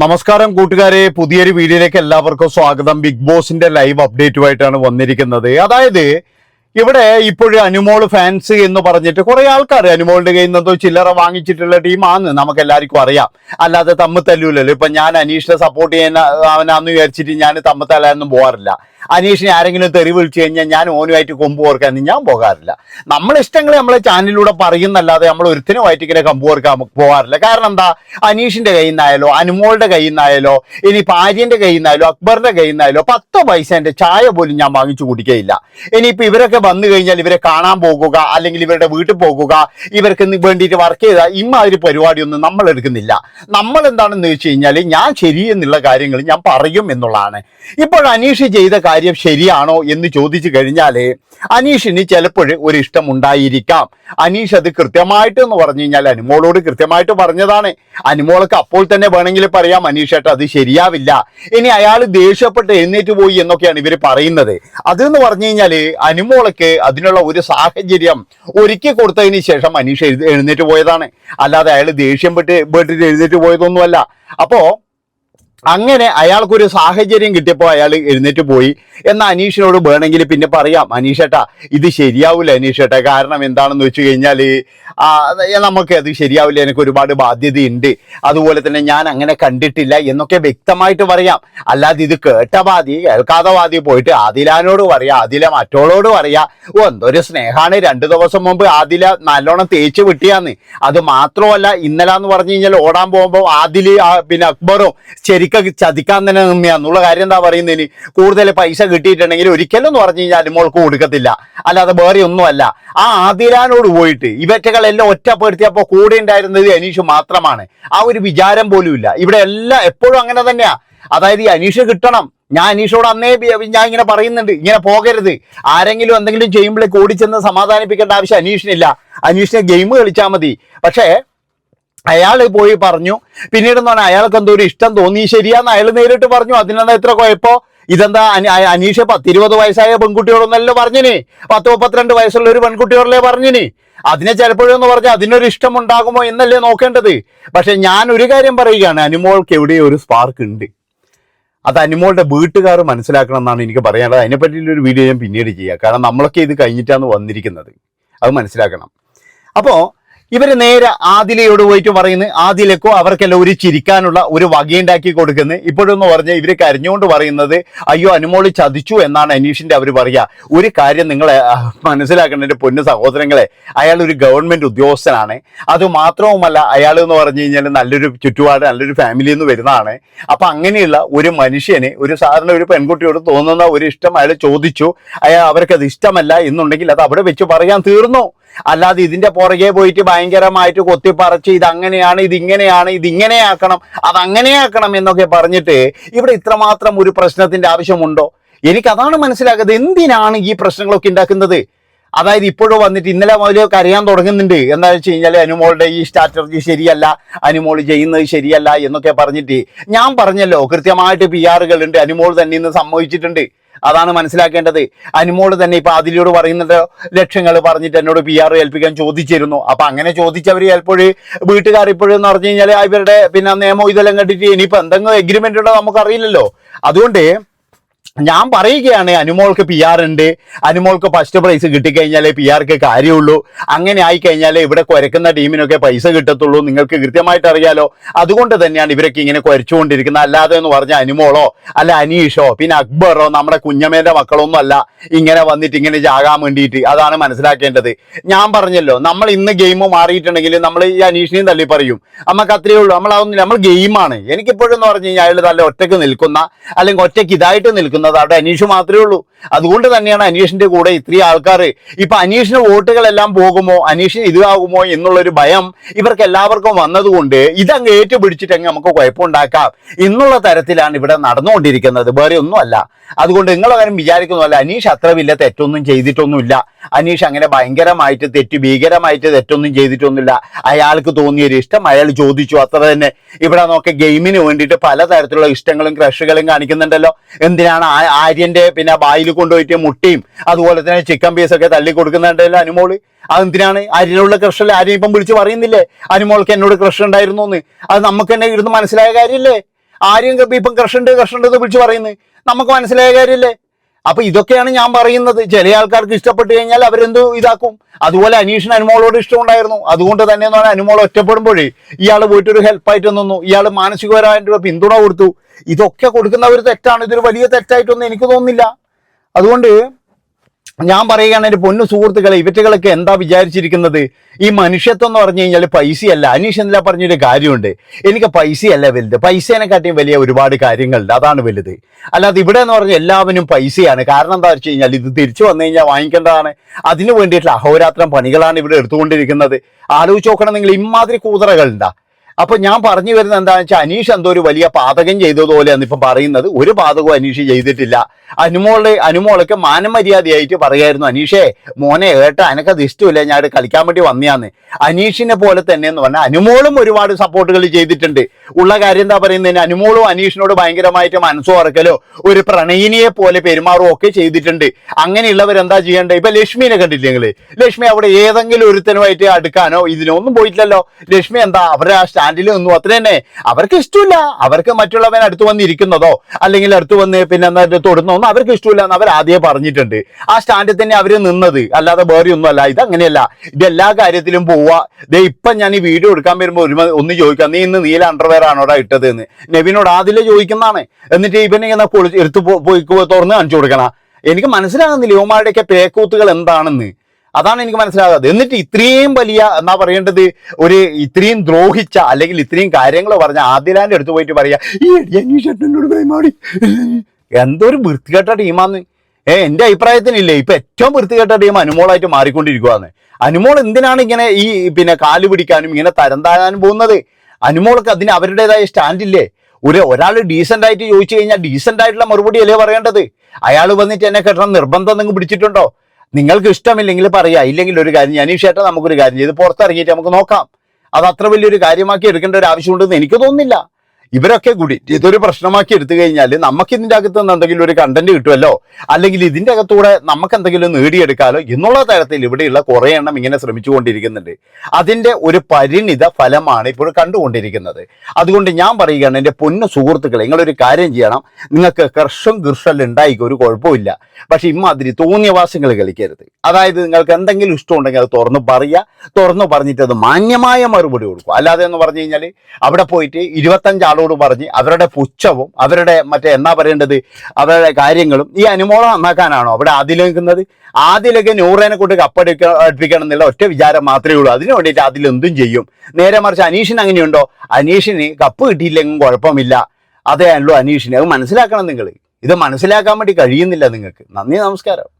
നമസ്കാരം കൂട്ടുകാരെ. പുതിയൊരു വീഡിയോയിലേക്ക് എല്ലാവർക്കും സ്വാഗതം. ബിഗ് ബോസിന്റെ ലൈവ് അപ്ഡേറ്റുമായിട്ടാണ് വന്നിരിക്കുന്നത്. അതായത് ഇവിടെ ഇപ്പോഴും അനുമോൾ ഫാൻസ് എന്ന് പറഞ്ഞിട്ട് കുറെ ആൾക്കാർ അനുമോളിന്റെ കയ്യിൽ നിന്നോ ചില്ലറ വാങ്ങിച്ചിട്ടുള്ള ടീമാണ് നമുക്ക് എല്ലാവർക്കും അറിയാം. അല്ലാതെ തമ്മിൽ തല്ലൂലല്ലോ. ഇപ്പൊ ഞാൻ അനീഷിനെ സപ്പോർട്ട് ചെയ്യാൻ അവനാന്ന് വിചാരിച്ചിട്ട് ഞാൻ തമ്മിൽ തല്ലാനൊന്നും പോകാറില്ല അനീഷിനെ ആരെങ്കിലും തെറി വിളിച്ചു കഴിഞ്ഞാൽ ഞാൻ ഓനുമായിട്ട് കൊമ്പ് ഓർക്കാൻ ഞാൻ പോകാറില്ല. നമ്മളെ ഇഷ്ടങ്ങൾ നമ്മളെ ചാനലിലൂടെ പറയുന്നല്ലാതെ നമ്മൾ ഒരുത്തിനുമായിട്ട് ഇങ്ങനെ കമ്പ് ഓർക്കാൻ പോകാറില്ല. കാരണം എന്താ? അനീഷിന്റെ കയ്യിൽ നിന്നായാലോ അനുമോളുടെ കയ്യിൽ നിന്നായാലോ ഇനി ഭാര്യന്റെ കയ്യിൽ നിന്നായാലോ അക്ബറിന്റെ കയ്യിൽ നിന്നായാലോ പത്ത് പൈസന്റെ ചായ പോലും ഞാൻ വാങ്ങിച്ചു കുടിക്കുകയില്ല ഇനിയിപ്പോ ഇവരൊക്കെ വന്നു കഴിഞ്ഞാൽ ഇവരെ കാണാൻ പോകുക അല്ലെങ്കിൽ ഇവരുടെ വീട്ടിൽ പോകുക ഇവർക്ക് വേണ്ടിയിട്ട് വർക്ക് ചെയ്ത ഇമ്മാതിരി പരിപാടിയൊന്നും നമ്മൾ എടുക്കുന്നില്ല. നമ്മൾ എന്താണെന്ന് വെച്ച് കഴിഞ്ഞാൽ ഞാൻ ശരിയെന്നുള്ള കാര്യങ്ങൾ ഞാൻ പറയും എന്നുള്ളതാണ്. ഇപ്പോൾ അനീഷ് ചെയ്ത കാര്യം ശരിയാണോ എന്ന് ചോദിച്ചു കഴിഞ്ഞാൽ അനീഷിന് ചിലപ്പോൾ ഒരു ഇഷ്ടം ഉണ്ടായിരിക്കാം. അനീഷ് അത് കൃത്യമായിട്ട് എന്ന് പറഞ്ഞു കഴിഞ്ഞാൽ അനുമോളോട് കൃത്യമായിട്ട് പറഞ്ഞതാണ്. അനുമോൾക്ക് അപ്പോൾ തന്നെ വേണമെങ്കിൽ പറയാം അനീഷേട്ട അത് ശരിയാവില്ല. ഇനി അയാൾ ദേഷ്യപ്പെട്ട് എഴുന്നേറ്റ് പോയി എന്നൊക്കെയാണ് ഇവർ പറയുന്നത്. അതെന്ന് പറഞ്ഞു കഴിഞ്ഞാൽ അനുമോളക്ക് അതിനുള്ള ഒരു സാഹചര്യം ഒരുക്കി കൊടുത്തതിന് ശേഷം അനീഷ് എഴുന്നേറ്റ് പോയതാണ്. അല്ലാതെ അയാൾ ദേഷ്യം പെട്ട് പെട്ടിട്ട് എഴുന്നേറ്റ് പോയതൊന്നുമല്ല. അപ്പോ അങ്ങനെ അയാൾക്കൊരു സാഹചര്യം കിട്ടിയപ്പോൾ അയാൾ എഴുന്നേറ്റ് പോയി. എന്നാൽ അനീഷിനോട് വേണമെങ്കിൽ പിന്നെ പറയാം അനീഷേട്ടാ ഇത് ശരിയാവില്ല അനീഷേട്ടാ കാരണം എന്താണെന്ന് വെച്ച് കഴിഞ്ഞാൽ നമുക്ക് അത് ശരിയാവില്ല എനിക്ക് ഒരുപാട് ബാധ്യതയുണ്ട്. അതുപോലെ തന്നെ ഞാൻ അങ്ങനെ കണ്ടിട്ടില്ല എന്നൊക്കെ വ്യക്തമായിട്ട് പറയാം. അല്ലാതെ ഇത് കേട്ട ബാധി കേൾക്കാതെ ബാധി പോയിട്ട് ആദിലാനോട് പറയാ ആദില മറ്റോളോട് പറയാ. ഓ എന്തൊരു സ്നേഹാണ്. രണ്ടു ദിവസം മുമ്പ് ആദില നല്ലോണം തേച്ച് വിട്ടിയാന്ന്. അത് മാത്രമല്ല ഇന്നലെ എന്ന് പറഞ്ഞു കഴിഞ്ഞാൽ ഓടാൻ പോകുമ്പോൾ ആദിൽ പിന്നെ അക്ബറും ശരിക്കും ചതിക്കാൻ തന്നെ നിന്നെയാന്നുള്ള കാര്യം എന്താ പറയുന്നതിന് കൂടുതൽ പൈസ കിട്ടിയിട്ടുണ്ടെങ്കിൽ ഒരിക്കലും എന്ന് പറഞ്ഞു കഴിഞ്ഞാൽ മോൾക്ക് കൊടുക്കത്തില്ല. അല്ലാതെ വേറെ ഒന്നുമല്ല. ആ ആദിരാനോട് പോയിട്ട് ഇവറ്റകളെല്ലാം ഒറ്റപ്പെടുത്തിയപ്പോൾ കൂടെ ഉണ്ടായിരുന്നത് അനീഷ് മാത്രമാണ്. ആ ഒരു വിചാരം പോലും ഇല്ല. ഇവിടെ എല്ലാം എപ്പോഴും അങ്ങനെ തന്നെയാ. അതായത് ഈ അനീഷ് കിട്ടണം. ഞാൻ അനീഷോട് അന്നേ ഞാൻ ഇങ്ങനെ പറയുന്നുണ്ട്. ഇങ്ങനെ പോകരുത്. ആരെങ്കിലും എന്തെങ്കിലും ചെയ്യുമ്പോഴേക്ക് ഓടിച്ചെന്ന് സമാധാനിപ്പിക്കേണ്ട ആവശ്യം അനീഷിനില്ല. അനീഷിനെ ഗെയിം കളിച്ചാൽ മതി. പക്ഷേ അയാൾ പോയി പറഞ്ഞു. പിന്നീട് എന്ന് പറഞ്ഞാൽ അയാൾക്ക് എന്തോ ഒരു ഇഷ്ടം തോന്നി. ശരിയാന്ന് അയാൾ നേരിട്ട് പറഞ്ഞു. അതിനെന്താ ഇത്ര കുഴപ്പമോ ഇതെന്താ അനീഷ് പത്തിരുപത് വയസ്സായ പെൺകുട്ടിയോടൊന്നല്ലോ പറഞ്ഞിനി? പത്ത് മുപ്പത്തിരണ്ട് വയസ്സുള്ള ഒരു പെൺകുട്ടിയോടല്ലേ പറഞ്ഞിനി? അതിനെ ചിലപ്പോഴെന്ന് പറഞ്ഞാൽ അതിനൊരു ഇഷ്ടം ഉണ്ടാകുമോ എന്നല്ലേ നോക്കേണ്ടത്. പക്ഷെ ഞാൻ ഒരു കാര്യം പറയുകയാണ്. അനുമോൾക്ക് എവിടെയോ ഒരു സ്പാർക്ക് ഉണ്ട്? അത് അനുമോളുടെ വീട്ടുകാർ മനസ്സിലാക്കണം എന്നാണ് എനിക്ക് പറയാനുള്ളത്. അതിനെ ഒരു വീഡിയോ ഞാൻ പിന്നീട് ചെയ്യാം. കാരണം നമ്മളൊക്കെ ഇത് കഴിഞ്ഞിട്ടാണ് വന്നിരിക്കുന്നത്. അത് മനസ്സിലാക്കണം. അപ്പോ ഇവർ നേരെ ആദിലയോട് പോയിട്ട് പറയുന്നത് ആദിലക്കോ അവർക്കെല്ലാം ഒരു ചിരിക്കാനുള്ള ഒരു വകയുണ്ടാക്കി കൊടുക്കുന്നത് ഇപ്പോഴൊന്ന് പറഞ്ഞാൽ ഇവർ കരഞ്ഞുകൊണ്ട് പറയുന്നത് അയ്യോ അനുമോൾ ചതിച്ചു എന്നാണ് അനീഷിന്റെ അവർ പറയുക ഒരു കാര്യം നിങ്ങൾ മനസ്സിലാക്കേണ്ട എന്റെ പൊന്നു സഹോദരങ്ങളെ അയാൾ ഒരു ഗവൺമെന്റ് ഉദ്യോഗസ്ഥനാണ്. അത് മാത്രവുമല്ല അയാൾ എന്ന് പറഞ്ഞു കഴിഞ്ഞാൽ നല്ലൊരു ചുറ്റുപാട് നല്ലൊരു ഫാമിലിയിൽ നിന്ന് വരുന്നതാണ്. അപ്പൊ അങ്ങനെയുള്ള ഒരു മനുഷ്യന് ഒരു സാധാരണ ഒരു പെൺകുട്ടിയോട് തോന്നുന്ന ഒരു ഇഷ്ടം അയാൾ ചോദിച്ചു. അയാൾ അവർക്കത് ഇഷ്ടമല്ല എന്നുണ്ടെങ്കിൽ അത് അവിടെ വെച്ച് പറയാൻ തീർന്നു. അല്ലാതെ ഇതിന്റെ പുറകെ പോയിട്ട് ഭയങ്കരമായിട്ട് കൊത്തിപ്പറച്ച് ഇതങ്ങനെയാണ് ഇതിങ്ങനെയാണ് ഇതിങ്ങനെയാക്കണം അതങ്ങനെയാക്കണം എന്നൊക്കെ പറഞ്ഞിട്ട് ഇവിടെ ഇത്രമാത്രം ഒരു പ്രശ്നത്തിന്റെ ആവശ്യമുണ്ടോ? എനിക്കതാണ് മനസ്സിലാക്കുന്നത് എന്തിനാണ് ഈ പ്രശ്നങ്ങളൊക്കെ ഉണ്ടാക്കുന്നത്? അതായത് ഇപ്പോഴും വന്നിട്ട് ഇന്നലെ മുതലേ കരയാൻ തുടങ്ങുന്നുണ്ട്. എന്താ വെച്ച് കഴിഞ്ഞാൽ അനുമോളുടെ ഈ സ്ട്രാറ്റജി ശരിയല്ല അനുമോൾ ചെയ്യുന്നത് ശരിയല്ല എന്നൊക്കെ പറഞ്ഞിട്ട് ഞാൻ പറഞ്ഞല്ലോ കൃത്യമായിട്ട് പി ആറുകൾ ഉണ്ട് അനുമോൾ തന്നെ ഇന്ന് സമ്മതിച്ചിട്ടുണ്ട്. അതാണ് മനസ്സിലാക്കേണ്ടത്. അനുമോൾ തന്നെ ഇപ്പൊ അതിലൂടെ പറയുന്നത് ലക്ഷ്യങ്ങൾ പറഞ്ഞിട്ട് എന്നോട് പി ആർ ഏൽപ്പിക്കാൻ ചോദിച്ചിരുന്നു. അപ്പൊ അങ്ങനെ ചോദിച്ചവർ ചിലപ്പോൾ വീട്ടുകാർ ഇപ്പോഴും പറഞ്ഞു കഴിഞ്ഞാൽ ഇവരുടെ പിന്നെ നിയമം ഇതെല്ലാം കണ്ടിട്ട് ഇനിയിപ്പോ എന്തെങ്കിലും എഗ്രിമെന്റ് ഉണ്ടോ നമുക്കറിയില്ലല്ലോ. അതുകൊണ്ട് ഞാൻ പറയുകയാണ് അനുമോൾക്ക് പി ആർ ഉണ്ട്. അനുമോൾക്ക് ഫസ്റ്റ് പ്രൈസ് കിട്ടിക്കഴിഞ്ഞാലേ പി ആർക്ക് കാര്യമുള്ളൂ. അങ്ങനെ ആയിക്കഴിഞ്ഞാലേ ഇവിടെ കുരക്കുന്ന ടീമിനൊക്കെ പൈസ കിട്ടത്തുള്ളൂ. നിങ്ങൾക്ക് കൃത്യമായിട്ട് അറിയാലോ. അതുകൊണ്ട് തന്നെയാണ് ഇവരൊക്കെ ഇങ്ങനെ കുരച്ചുകൊണ്ടിരിക്കുന്നത്. അല്ലാതെ എന്ന് പറഞ്ഞ അനുമോളോ അല്ല അനീഷോ പിന്നെ അക്ബറോ നമ്മുടെ കുഞ്ഞമ്മേന്റെ മക്കളൊന്നും അല്ല ഇങ്ങനെ വന്നിട്ട് ഇങ്ങനെ ജാകാൻ വേണ്ടിയിട്ട്. അതാണ് മനസ്സിലാക്കേണ്ടത്. ഞാൻ പറഞ്ഞല്ലോ നമ്മൾ ഇന്ന് ഗെയിം മാറിയിട്ടുണ്ടെങ്കിൽ നമ്മൾ ഈ അനീഷിനെയും തള്ളി പറയും. നമുക്ക് അത്രയേ ഉള്ളൂ. നമ്മൾ അതൊന്നും നമ്മൾ ഗെയിമാണ് എനിക്കിപ്പോഴെന്ന് പറഞ്ഞു കഴിഞ്ഞാൽ അയാൾ നല്ല ഒറ്റയ്ക്ക് നിൽക്കുന്ന അല്ലെങ്കിൽ ഒറ്റയ്ക്ക് ഇതായിട്ട് നിൽക്കുന്നത് അവിടെ അനീഷ് മാത്രമേ ഉള്ളൂ. അതുകൊണ്ട് തന്നെയാണ് അനീഷിന്റെ കൂടെ ഇത്രയും ആൾക്കാർ ഇപ്പൊ അനീഷിന് വോട്ടുകളെല്ലാം പോകുമോ? അനീഷിന് ഇതാകുമോ എന്നുള്ളൊരു ഭയം ഇവർക്ക് എല്ലാവർക്കും വന്നതുകൊണ്ട് ഇതങ്ങ് ഏറ്റുപിടിച്ചിട്ടങ്ങ് നമുക്ക് കുഴപ്പമുണ്ടാക്കാം എന്നുള്ള തരത്തിലാണ് ഇവിടെ നടന്നുകൊണ്ടിരിക്കുന്നത്. വേറെ ഒന്നുമല്ല. അതുകൊണ്ട് നിങ്ങൾ വിചാരിക്കുന്നു വിചാരിക്കുന്നതല്ല അനീഷ് അത്ര വലിയ തെറ്റൊന്നും ചെയ്തിട്ടൊന്നുമില്ല. അനീഷ് അങ്ങനെ ഭയങ്കരമായിട്ട് തെറ്റ് ഭീകരമായിട്ട് തെറ്റൊന്നും ചെയ്തിട്ടൊന്നുമില്ല. അയാൾക്ക് തോന്നിയൊരു ഇഷ്ടം അയാൾ ചോദിച്ചു. അത്ര തന്നെ. ഇവിടെ നോക്കെ ഗെയിമിന് വേണ്ടിയിട്ട് പലതരത്തിലുള്ള ഇഷ്ടങ്ങളും ക്രഷുകളും കാണിക്കുന്നുണ്ടല്ലോ. എന്തിനാണ് ആ- ആര്യന്റെ പിന്നെ വായിൽ കൊണ്ടുപോയിട്ട് മുട്ടിയും അതുപോലെ തന്നെ ചിക്കൻ പീസൊക്കെ തള്ളി കൊടുക്കുന്നുണ്ടല്ലോ അനുമോൾ? അതെന്തിനാണ് ആര്യനുള്ള ക്രഷല്ലേ? ആര്യം ഇപ്പം വിളിച്ച് പറയുന്നില്ലേ? അനുമോൾക്ക് എന്നോട് ക്രഷ് ഉണ്ടായിരുന്നു എന്ന് അത് നമുക്ക് തന്നെ ഇരുന്ന് മനസ്സിലായ കാര്യമില്ലേ ആര്യം ഇപ്പം ഉണ്ട് ക്രഷ് എന്ന് വിളിച്ച് പറയുന്നത്. നമുക്ക് മനസ്സിലായ കാര്യമല്ലേ അപ്പൊ ഇതൊക്കെയാണ് ഞാൻ പറയുന്നത്. ചില ആൾക്കാർക്ക് ഇഷ്ടപ്പെട്ടു കഴിഞ്ഞാൽ അവരെന്ത് ഇതാക്കും? അതുപോലെ അനീഷിന് അനുമോളോട് ഇഷ്ടമുണ്ടായിരുന്നു. അതുകൊണ്ട് തന്നെ എന്ന് പറഞ്ഞാൽ അനുമോൾ ഒറ്റപ്പെടുമ്പോഴേ ഇയാൾ പോയിട്ട് ഒരു ഹെൽപ്പായിട്ട് നിന്നു. ഇയാൾ മാനസികപരമായിട്ട് പിന്തുണ കൊടുത്തു. ഇതൊക്കെ കൊടുക്കുന്ന ഒരു തെറ്റാണ്. ഇതൊരു വലിയ തെറ്റായിട്ടൊന്നും എനിക്ക് തോന്നുന്നില്ല. അതുകൊണ്ട് ഞാൻ പറയുകയാണ് എന്റെ പൊന്നു സുഹൃത്തുക്കളെ ഇവറ്റുകളൊക്കെ എന്താ വിചാരിച്ചിരിക്കുന്നത്? ഈ മനുഷ്യത്വം എന്ന് പറഞ്ഞു കഴിഞ്ഞാൽ പൈസയല്ല. അനീഷ് എന്തിനാ പറഞ്ഞൊരു കാര്യമുണ്ട്. എനിക്ക് പൈസയല്ല വലുത്. പൈസേനെക്കാട്ടിയും വലിയ ഒരുപാട് കാര്യങ്ങളുണ്ട്. അതാണ് വലുത്. അല്ലാതെ ഇവിടെ എന്ന് പറഞ്ഞാൽ എല്ലാവരും പൈസയാണ്. കാരണം എന്താ വെച്ച് കഴിഞ്ഞാൽ ഇത് തിരിച്ചു വന്നു കഴിഞ്ഞാൽ വാങ്ങിക്കേണ്ടതാണ്. അതിന് വേണ്ടിയിട്ടുള്ള അഹോരാത്രം പണികളാണ് ഇവിടെ എടുത്തുകൊണ്ടിരിക്കുന്നത്. ആലോചിച്ച് നോക്കണം നിങ്ങൾ ഇമാതിരി കൂതറകളുണ്ടാ. അപ്പൊ ഞാൻ പറഞ്ഞു വരുന്നത് എന്താണെന്ന് വെച്ചാൽ അനീഷ് എന്തോ ഒരു വലിയ പാതകം ചെയ്തതുപോലെയാണ് ഇപ്പൊ പറയുന്നത്. ഒരു പാതകവും അനീഷ് ചെയ്തിട്ടില്ല. അനുമോളെ അനുമോളൊക്കെ മാനമര്യാദയായിട്ട് പറയായിരുന്നു അനീഷേ മോനെ ഏട്ട എനക്കത് ഇഷ്ടമില്ല ഞാൻ കളിക്കാൻ വേണ്ടി വന്നയാന്ന്. അനീഷിനെ പോലെ തന്നെ എന്ന് പറഞ്ഞാൽ അനുമോളും ഒരുപാട് സപ്പോർട്ടുകൾ ചെയ്തിട്ടുണ്ട്. ഉള്ള കാര്യം എന്താ പറയുന്നതിന് അനുമോളും അനീഷിനോട് ഭയങ്കരമായിട്ട് മനസ്സു ഉറക്കലോ ഒരു പ്രണയിനിയെ പോലെ പെരുമാറുകയോ ഒക്കെ ചെയ്തിട്ടുണ്ട്. അങ്ങനെയുള്ളവർ എന്താ ചെയ്യേണ്ടത്? ഇപ്പൊ ലക്ഷ്മിനെ കണ്ടില്ലേ നിങ്ങൾ? ലക്ഷ്മി അവിടെ ഏതെങ്കിലും ഒരുത്തനുമായിട്ട് അടുക്കാനോ ഇതിനൊന്നും പോയിട്ടില്ലല്ലോ. ലക്ഷ്മി എന്താ അവരുടെ ആ സ്റ്റാൻഡിൽ നിന്നു. അത്ര തന്നെ. അവർക്ക് ഇഷ്ടമില്ല. അവർക്ക് മറ്റുള്ളവൻ അടുത്ത് വന്നിരിക്കുന്നതോ അല്ലെങ്കിൽ അടുത്ത് വന്ന് പിന്നെ തൊടുന്നോ ഒന്നും അവർക്ക് ഇഷ്ടമില്ല എന്ന് അവർ ആദ്യമേ പറഞ്ഞിട്ടുണ്ട്. ആ സ്റ്റാൻഡിൽ തന്നെ അവർ നിന്നത്. അല്ലാതെ വേറെ ഒന്നും അല്ല ഇത് എല്ലാ കാര്യത്തിലും പോവാ ദേ ഇപ്പം ഞാൻ ഈ വീഡിയോ എടുക്കാൻ വരുമ്പോൾ ഒരു ഒന്ന് ചോദിക്കാം. നീ ഇന്ന് നീല അണ്ടർവെയർ ആണോടാ ഇട്ടത് എന്ന് നെവിനോട് ആദ്യമേ ചോദിക്കുന്നതാണ്. എന്നിട്ട് ഇവനെ ഇങ്ങനെ എടുത്ത് പോയി തുറന്ന് കാണിച്ചു കൊടുക്കണം. എനിക്ക് മനസ്സിലാകുന്നില്ല. യുവമാരുടെയൊക്കെ പേക്കൂത്തുകൾ എന്താണെന്ന്. അതാണ് എനിക്ക് മനസ്സിലാകാത്തത്. എന്നിട്ട് ഇത്രയും വലിയ എന്നാ പറയേണ്ടത് ഒരു ഇത്രയും ദ്രോഹിച്ച അല്ലെങ്കിൽ ഇത്രയും കാര്യങ്ങൾ പറഞ്ഞ ആദിലാന്റെ അടുത്ത് പോയിട്ട് പറയാ ഈ അനീഷേട്ടനോട് കൈമാറി. എന്തൊരു വൃത്തികെട്ട ടീമാന്ന്. ഏ എന്റെ അഭിപ്രായത്തിനില്ലേ ഇപ്പൊ ഏറ്റവും വൃത്തികെട്ട ടീം അനുമോളായിട്ട് മാറിക്കൊണ്ടിരിക്കുവാന്ന്. അനുമോൾ എന്തിനാണ് ഇങ്ങനെ ഈ പിന്നെ കാൽ പിടിക്കാനും ഇങ്ങനെ തരം താഴാനും പോകുന്നത്? അനുമോൾക്ക് അതിന് അവരുടേതായ സ്റ്റാൻഡില്ലേ ഒരു ഒരാൾ ഡീസെന്റ് ആയിട്ട് ചോദിച്ചു കഴിഞ്ഞാൽ ഡീസെന്റ് ആയിട്ടുള്ള മറുപടി അല്ലേ പറയേണ്ടത്? അയാൾ വന്നിട്ട് എന്നെ കെട്ടണം നിർബന്ധം നിങ്ങൾ പിടിച്ചിട്ടുണ്ടോ? നിങ്ങൾക്ക് ഇഷ്ടമില്ലെങ്കിൽ പറയാ ഇല്ലെങ്കിൽ ഒരു കാര്യം ഞാൻ ഈ ഷേട്ട നമുക്കൊരു കാര്യം ചെയ്ത് പുറത്തിറങ്ങിയിട്ട് നമുക്ക് നോക്കാം. അത് അത്ര വലിയൊരു കാര്യമാക്കി എടുക്കേണ്ട ഒരു ആവശ്യമുണ്ടെന്ന് എനിക്ക് തോന്നുന്നില്ല. ഇവരൊക്കെ കൂടി ഇതൊരു പ്രശ്നമാക്കി എടുത്തു കഴിഞ്ഞാൽ നമുക്ക് ഇതിന്റെ അകത്ത് നിന്ന് എന്തെങ്കിലും ഒരു കണ്ടന്റ് കിട്ടുമല്ലോ? അല്ലെങ്കിൽ ഇതിന്റെ അകത്തൂടെ നമുക്ക് എന്തെങ്കിലും നേടിയെടുക്കാലോ എന്നുള്ള തരത്തിൽ ഇവിടെയുള്ള കുറെ എണ്ണം ഇങ്ങനെ ശ്രമിച്ചുകൊണ്ടിരിക്കുന്നുണ്ട്. അതിന്റെ ഒരു പരിണിത ഫലമാണ് ഇപ്പോൾ കണ്ടുകൊണ്ടിരിക്കുന്നത്. അതുകൊണ്ട് ഞാൻ പറയുകയാണ് എന്റെ പൊന്നു സുഹൃത്തുക്കളെ നിങ്ങളൊരു കാര്യം ചെയ്യണം. നിങ്ങൾക്ക് കർഷം ഗിർഷൽ ഉണ്ടായിക്കോ ഒരു കുഴപ്പമില്ല. പക്ഷെ ഇമ്മാതിരി തോന്നിയവാസങ്ങൾ കളിക്കരുത്. അതായത് നിങ്ങൾക്ക് എന്തെങ്കിലും ഇഷ്ടമുണ്ടെങ്കിൽ അത് തുറന്ന് പറയുക. തുറന്നു പറഞ്ഞിട്ട് അത് മാന്യമായ മറുപടി കൊടുക്കും അല്ലാതെ എന്ന് പറഞ്ഞു കഴിഞ്ഞാൽ അവിടെ പോയിട്ട് ഇരുപത്തഞ്ച് ആളോട് പറഞ്ഞ് അവരുടെ പുച്ഛവും അവരുടെ മറ്റേ എന്താ പറയേണ്ടത്? അവരുടെ കാര്യങ്ങളും ഈ അനുമോളം നന്നാക്കാനാണോ അവിടെ ആദ്യലേക്കുന്നത് ആദ്യമൊക്കെ നൂറേനെ കൊണ്ട് കപ്പടിക്ക അടുപ്പിക്കണം എന്നുള്ള ഒറ്റ വിചാരം മാത്രമേ ഉള്ളൂ. അതിനു വേണ്ടിയിട്ട് അതിൽ എന്തും ചെയ്യും. നേരെ മറിച്ച് അനീഷിന് അങ്ങനെയുണ്ടോ? അനീഷിന് കപ്പ് കിട്ടിയില്ലെങ്കിലും കുഴപ്പമില്ല. അതേ ഉള്ളൂ അനീഷിന്. അത് മനസ്സിലാക്കണം നിങ്ങൾ. ഇത് മനസ്സിലാക്കാൻ വേണ്ടി കഴിയുന്നില്ല നിങ്ങൾക്ക്. നന്ദി നമസ്കാരം.